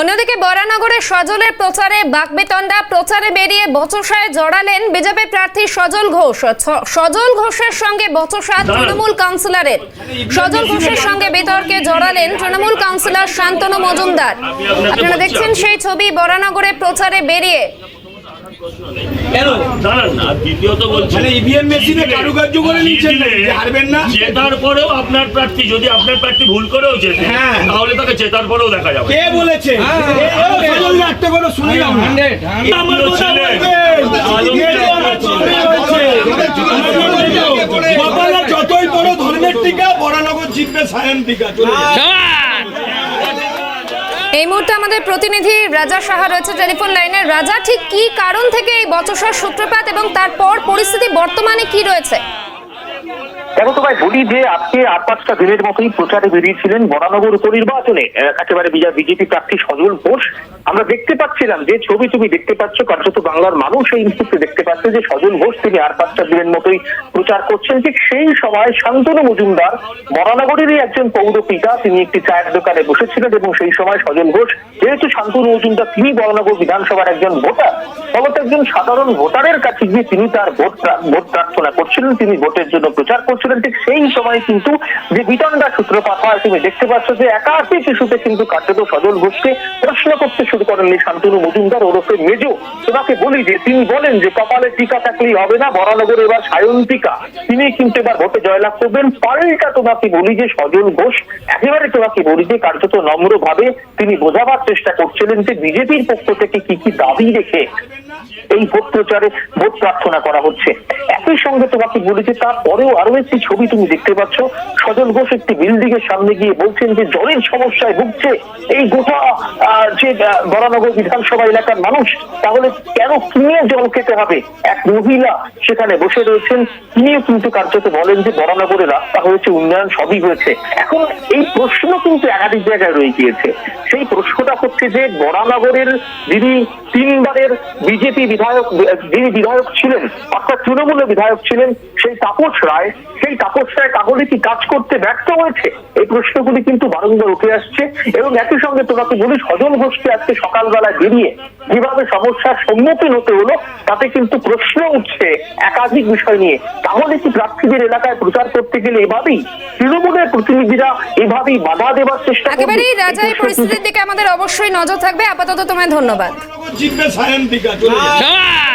অন্যদিকে বরানগরে সজলের প্রচারে বাকবেতন্ডা প্রচারে বেরিয়ে বচসায় জড়ালেন বিজেপি প্রার্থী সজল ঘোষ। সজল ঘোষের সঙ্গে বচসা তৃণমূল কাউন্সিলরের। সজল ঘোষের সঙ্গে বিতর্কে জড়ালেন তৃণমূল কাউন্সিলর শান্তনু মজুমদার। আপনারা দেখছেন সেই ছবি বরানগরে প্রচারে বেরিয়ে। কেন? দাঁড়ান না দ্বিতীয়ত বলছি মানে ইভিএম মেশিনে কারুকার্য করে নিচ্ছেন হারবেন না। জেতার পরেও আপনার প্রার্থী যদি আপনার প্রার্থী ভুল করেও জেতে হ্যাঁ। তাহলে তাকে জেতার পরেও দেখা যাবে। কে বলেছে? একটা করে শুনলাম আমার যতই বড় ধর্মের টিকা বরানগর জিতবে সায়ন টিকা। মুহূর্তে আমাদের প্রতিনিধি রাজা সাহা রয়েছে টেলিফোন লাইনে। রাজা, ঠিক কি কারণ থেকে এই বচসার সূত্রপাত এবং তারপর পরিস্থিতি বর্তমানে কি রয়েছে? দেখো তো ভাই, বলি যে আজকে আট পাঁচটা দিনের মতোই প্রচারে বেরিয়েছিলেন বরানগর উপনির্বাচনে একেবারে বিজেপি প্রার্থী সজল ঘোষ। আমরা দেখতে পাচ্ছিলাম যে ছবি তুমি দেখতে পাচ্ছ, কার্যত বাংলার মানুষ এই মুহূর্তে দেখতে পাচ্ছে যে সজল ঘোষ তিনি আর পাঁচটা দিনের মতোই প্রচার করছেন। ঠিক সেই সময় শান্তনু মজুমদার বরানগরেরই একজন পৌর পিতা, তিনি একটি চায়ের দোকানে বসেছিলেন এবং সেই সময় সজল ঘোষ, যেহেতু শান্তনু মজুমদার তিনি বরানগর বিধানসভার একজন ভোটার, ফলত একজন সাধারণ ভোটারের কাছে গিয়ে তিনি তার ভোট ভোট প্রার্থনা করছিলেন, তিনি ভোটের জন্য প্রচার করছিলেন। ঠিক সেই সময় কিন্তু যে বিতণ্ডা সূত্রপাত হয়, তুমি দেখতে পাচ্ছ যে একাধিক ইস্যুতে কিন্তু কার্যত সজল ঘোষকে প্রশ্ন করতে শুরু করেন শান্তনু মজুমদার, ওরফে মেজো। তোমাকে বলি যে, তিনি বলেন যে, কপালে টিকা থাকলেই হবে না, বরানগর এবার সায়ন টিকা। তিনি কিন্তু এবার ভোটে জয়লাভ করবেন। পাল্টা তোমাকে বলি যে, সজল ঘোষ, একেবারে তোমাকে বলি যে, কার্যত নম্র ভাবে তিনি বোঝাবার চেষ্টা করছিলেন যে, বিজেপির পক্ষ থেকে কি কি দাবি রেখে এই ভোট প্রচারে ভোট প্রার্থনা করা হচ্ছে। একই সঙ্গে তোমাকে বলি যে তারপরেও আরও একটি ছবি তুমি দেখতে পাচ্ছ। সজল ঘোষ একটি বিল্ডিং এর সামনে গিয়ে বলছেন যে, জলের সমস্যায় ভুগছে এই গোটা যে বরানগর বিধানসভা এলাকার মানুষ, তাহলে কেন কিনে জল খেতে হবে? এক মহিলা সেখানে বসে রয়েছেন, তিনিও কিন্তু কার্যত বলেন যে বরানগরে রাস্তা হয়েছে, উন্নয়ন সবই হয়েছে। এখন এই প্রশ্ন কিন্তু একাধিক জায়গায় রয়ে গিয়েছে। সেই প্রশ্নটা হচ্ছে যে বরানগরের যিনি তিনবারের বিজেপি বিধায়ক, যিনি বিধায়ক ছিলেন, অর্থাৎ তৃণমূলের বিধায়ক ছিলেন সেই তাপস রায় সেই তাপস রায় তাহলে কি কাজ করতে ব্যর্থ হয়েছে এই প্রশ্নগুলি কিন্তু বারংবার উঠে আসছে এবং একই সঙ্গে তোমাকে বলি সজল ঘোষকে আজকে সকালবেলায় বেরিয়ে যেভাবে সমস্যার সম্মুখীন হতে হলো তাতে কিন্তু প্রশ্ন উঠছে একাধিক বিষয় নিয়ে তাহলে কি প্রার্থীদের এলাকায় প্রচার করতে গেলে এভাবেই তৃণমূলের প্রতিনিধিরা এভাবেই বাধা দেওয়ার চেষ্টা করবে? একেবারেই রাজা এই পরিস্থিতির দিকে আমাদের অবশ্যই নজর থাকবে আপাতত তোমায় ধন্যবাদ জিতবে সায়ন টিকা চলে যাবে। জয়!